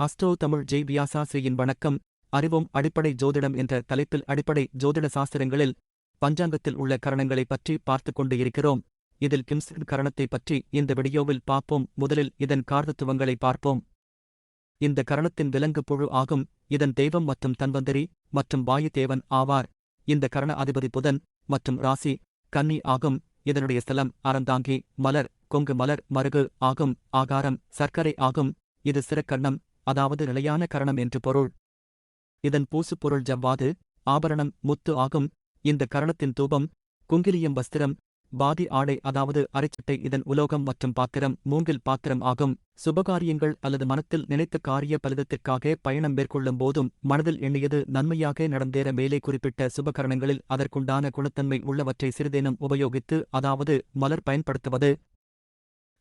ஹஸ்டோ தமிழ் ஜெய் வியாசாசிரியின் வணக்கம். அறிவோம் அடிப்படை ஜோதிடம் என்ற தலைப்பில் அடிப்படை ஜோதிட சாஸ்திரங்களில் பஞ்சாங்கத்தில் உள்ள கரணங்களை பற்றி பார்த்து கொண்டு இருக்கிறோம். இதில் கிம்ஸ் கரணத்தை பற்றி இந்த வீடியோவில் பார்ப்போம். முதலில் இதன் கார்தத்துவங்களை பார்ப்போம். இந்த கரணத்தின் விலங்கு புழு ஆகும். இதன் தெய்வம் மற்றும் தன்வந்தரி மற்றும் வாயு தேவன் ஆவார். இந்த கரண அதிபதி புதன் மற்றும் ராசி கன்னி ஆகும். இதனுடைய ஸ்தலம் அறந்தாங்கி மலர் கொங்கு மலர் மருகு ஆகும். ஆகாரம் சர்க்கரை ஆகும். இது சிறக்கண்ணம் அதாவது நிலையான கரணம் என்று பொருள். இதன் பூசுப்பொருள் ஜவ்வாது ஆபரணம் முத்து ஆகும். இந்த கரணத்தின் தூபம் குங்கிலியம் வஸ்திரம் பாதி ஆடை அதாவது அரைச்சட்டை இதன் உலோகம் மற்றும் பாத்திரம் மூங்கில் பாத்திரம் ஆகும். சுபகாரியங்கள் அல்லது மனத்தில் நினைத்த காரிய பலிதத்திற்காக பயணம் மேற்கொள்ளும் போதும் மனதில் எண்ணியது நன்மையாக நடந்தேற மேலே குறிப்பிட்ட சுபகரணங்களில் அதற்குண்டான குணத்தன்மை உள்ளவற்றை சிறிதேனும் உபயோகித்து அதாவது மலர் பயன்படுத்துவது.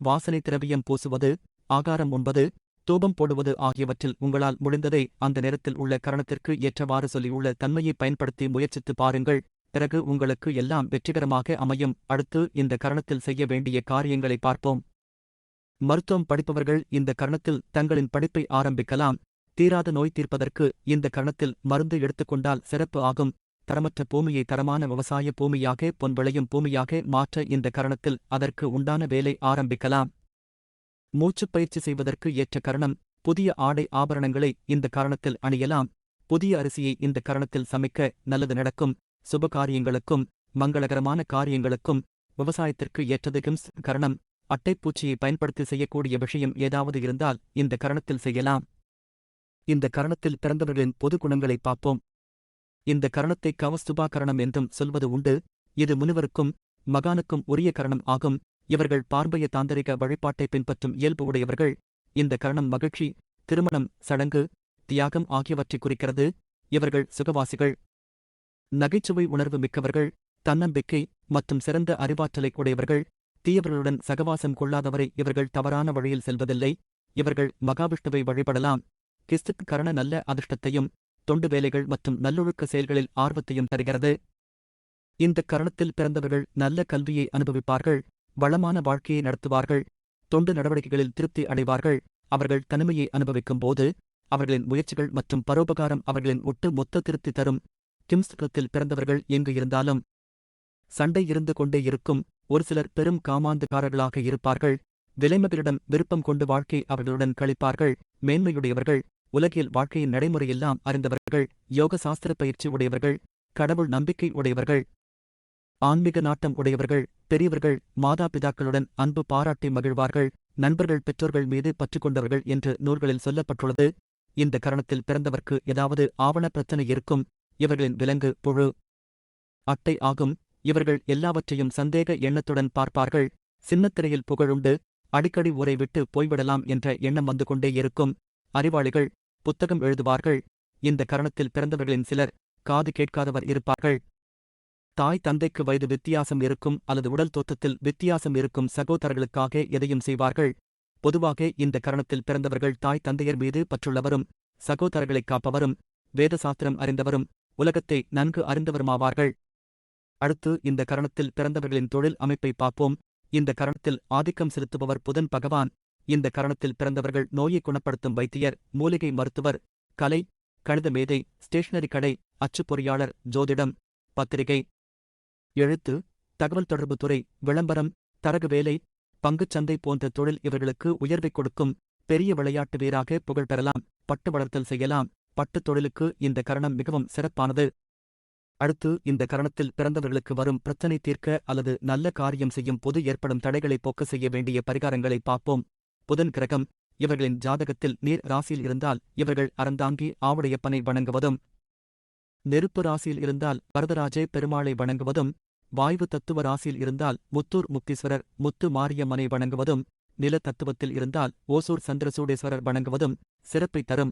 வாசனை திரவியம் பூசுவது ஆகாரம் உண்பது தூபம் போடுவது ஆகியவற்றில் உங்களால் முடிந்ததை அந்த நேரத்தில் உள்ள கரணத்திற்கு ஏற்றவாறு சொல்லியுள்ள தன்மையை பயன்படுத்தி முயற்சித்து பாருங்கள். பிறகு உங்களுக்கு எல்லாம் வெற்றிகரமாக அமையும். அடுத்து இந்த கரணத்தில் செய்ய வேண்டிய காரியங்களை பார்ப்போம். மருத்துவம் படிப்பவர்கள் இந்த கரணத்தில் தங்களின் படிப்பை ஆரம்பிக்கலாம். தீராத நோய் தீர்ப்பதற்கு இந்த கரணத்தில் மருந்து எடுத்துக்கொண்டால் சிறப்பு ஆகும். தரமற்ற பூமியை தரமான விவசாய பூமியாக பொன் விளையும் பூமியாக மாற்ற இந்த கரணத்தில் அதற்கு உண்டான வேலை ஆரம்பிக்கலாம். மூச்சுப் பயிற்சி செய்வதற்கு ஏற்ற கரணம் புதிய ஆடை ஆபரணங்களை இந்த காரணத்தில் அணியலாம். புதிய அரிசியை இந்த கரணத்தில் சமைக்க நல்லது நடக்கும். சுபகாரியங்களுக்கும் மங்களகரமான காரியங்களுக்கும் விவசாயத்திற்கு ஏற்றது கிம்ஸ் கரணம். அட்டைப்பூச்சியை பயன்படுத்தி செய்யக்கூடிய விஷயம் ஏதாவது இருந்தால் இந்த கரணத்தில் செய்யலாம். இந்த கரணத்தில் பிறந்தவர்களின் பொது குணங்களை பார்ப்போம். இந்த கரணத்தை கவஸ்துபா கரணம் என்றும் சொல்வது உண்டு. இது முனிவருக்கும் மகானுக்கும் உரிய கரணம் ஆகும். இவர்கள் பார்பய தாந்திரிக வழிபாட்டை பின்பற்றும் இயல்பு உடையவர்கள். இந்த கரணம் மகிழ்ச்சி திருமணம் சடங்கு தியாகம் ஆகியவற்றை குறிக்கிறது. இவர்கள் சுகவாசிகள். நகைச்சுவை உணர்வு மிக்கவர்கள் தன்னம்பிக்கை மற்றும் சிறந்த அறிவாற்றலை உடையவர்கள். தீயவர்களுடன் சகவாசம் கொள்ளாதவரை இவர்கள் தவறான வழியில் செல்வதில்லை. இவர்கள் மகாவிஷ்ணுவை வழிபடலாம். கிஸ்துக்கு கரண நல்ல அதிர்ஷ்டத்தையும் தொண்டு வேலைகள் மற்றும் நல்லொழுக்க செயல்களில் ஆர்வத்தையும் தருகிறது. இந்த கரணத்தில் பிறந்தவர்கள் நல்ல கல்வியை அனுபவிப்பார்கள். வளமான வாழ்க்கையை நடத்துவார்கள் தொண்டு நடவடிக்கைகளில் திருப்தி அடைவார்கள். அவர்கள் தனிமையை அனுபவிக்கும் போது அவர்களின் முயற்சிகள் மற்றும் பரோபகாரம் அவர்களின் ஒட்டு மொத்த திருப்தி தரும். கிம்ஸ்கத்தில் பிறந்தவர்கள் எங்கு இருந்தாலும் சண்டை இருந்து கொண்டே இருக்கும். ஒரு சிலர் பெரும் காமாந்துக்காரர்களாக இருப்பார்கள். விலைமகளிடம் விருப்பம் கொண்டு வாழ்க்கை அவர்களுடன் கழிப்பார்கள். மேன்மையுடையவர்கள் உலகில் வாழ்க்கையின் நடைமுறையெல்லாம் அறிந்தவர்கள் யோக சாஸ்திர பயிற்சி உடையவர்கள் கடவுள் நம்பிக்கை உடையவர்கள் ஆன்மீக நாட்டம் உடையவர்கள் பெரியவர்கள் மாதாபிதாக்களுடன் அன்பு பாராட்டி மகிழ்வார்கள் நண்பர்கள் பெற்றோர்கள் மீது பற்றுக்கொண்டவர்கள் என்று நூல்களில் சொல்லப்பட்டுள்ளது. இந்த கரணத்தில் பிறந்தவர்க்கு ஏதாவது ஆவண பிரச்சனை இருக்கும் இவர்களின் விலங்கு புழு அட்டை ஆகும் இவர்கள் எல்லாவற்றையும் சந்தேக எண்ணத்துடன் பார்ப்பார்கள். சின்னத்திரையில் புகழுண்டு அடிக்கடி ஊரை விட்டு போய்விடலாம் என்ற எண்ணம் வந்து கொண்டே இருக்கும். அறிவாளிகள் புத்தகம் எழுதுவார்கள். இந்த கரணத்தில் பிறந்தவர்களின் சிலர் காது கேட்காதவர் இருப்பார்கள். தாய் தந்தைக்கு வயது வித்தியாசம் இருக்கும் அல்லது உடல் தோற்றத்தில் வித்தியாசம் இருக்கும் சகோதரர்களுக்காக எதையும் செய்வார்கள்? பொதுவாக இந்த கரணத்தில் பிறந்தவர்கள் தாய் தந்தையர் மீது பற்றுள்ளவரும் சகோதரர்களைக் காப்பவரும் வேதசாஸ்திரம் அறிந்தவரும் உலகத்தை நன்கு அறிந்தவருமாவார்கள். அடுத்து இந்த கரணத்தில் பிறந்தவர்களின் தொழில் அமைப்பை பார்ப்போம். இந்த கரணத்தில் ஆதிக்கம் செலுத்துபவர் புதன் பகவான். இந்த கரணத்தில் பிறந்தவர்கள் நோயை குணப்படுத்தும் வைத்தியர் மூலிகை மருத்துவர் கலை கணித மேதை ஸ்டேஷனரி கடை அச்சுப் பொறியாளர் ஜோதிடம் பத்திரிகை எழுத்து தகவல் தொடர்பு துறை விளம்பரம் தரகு வேலை பங்குச்சந்தை போன்ற தொழில் இவர்களுக்கு உயர்வை கொடுக்கும் பெரிய விளையாட்டு வீராக புகழ் பெறலாம். பட்டு வளர்த்தல் செய்யலாம். பட்டுத் தொழிலுக்கு இந்த கரணம் மிகவும் சிறப்பானது. அடுத்து இந்த கரணத்தில் பிறந்தவர்களுக்கு வரும் பிரச்சனை தீர்க்க அல்லது நல்ல காரியம் செய்யும் பொது ஏற்படும் தடைகளை போக்க செய்ய வேண்டிய பரிகாரங்களை பார்ப்போம். புதன் கிரகம் இவர்களின் ஜாதகத்தில் நீர் ராசியில் இருந்தால் இவர்கள் அறந்தாங்கி ஆவுடையப்பனை வணங்குவதும் நெருப்பு ராசியில் இருந்தால் வரதராஜே பெருமாளை வணங்குவதும் வாய்வு தத்துவ ராசியில் இருந்தால் முத்தூர் முக்தீஸ்வரர் முத்து மாரியம்மனை வணங்குவதும் நில தத்துவத்தில் இருந்தால் ஓசூர் சந்திரசூடேஸ்வரர் வணங்குவதும் சிறப்பை தரும்.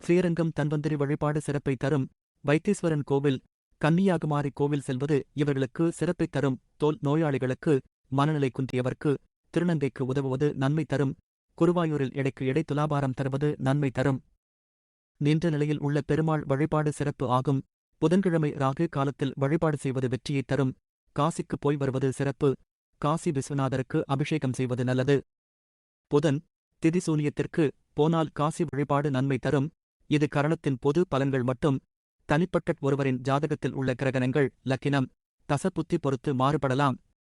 ஸ்ரீரங்கம் தன்வந்திரி வழிபாடு சிறப்பை தரும். வைத்தீஸ்வரன் கோவில் கன்னியாகுமாரி கோவில் செல்வது இவர்களுக்கு சிறப்பை தரும். தோல் நோயாளிகளுக்கு மனநிலை குன்றியவர்க்கு திருநங்கைக்கு உதவுவது நன்மை தரும். குருவாயூரில் எடைக்கு எடை துலாபாரம் தருவது நன்மை தரும். நின்ற நிலையில் உள்ள பெருமாள் வழிபாடு சிறப்பு ஆகும். புதன்கிழமை ராகு காலத்தில் வழிபாடு செய்வது வெற்றியைத் தரும். காசிக்கு போய் வருவது சிறப்பு. காசி விஸ்வநாதருக்கு அபிஷேகம் செய்வது நல்லது. புதன் திதிசூனியத்திற்கு போனால் காசி வழிபாடு நன்மை தரும். இது கரணத்தின் பொது பலன்கள் மட்டும். தனிப்பட்ட ஒருவரின் ஜாதகத்தில் உள்ள கிரகணங்கள் லக்கினம். தசபுத்தி பொறுத்து மாறுபடலாம்.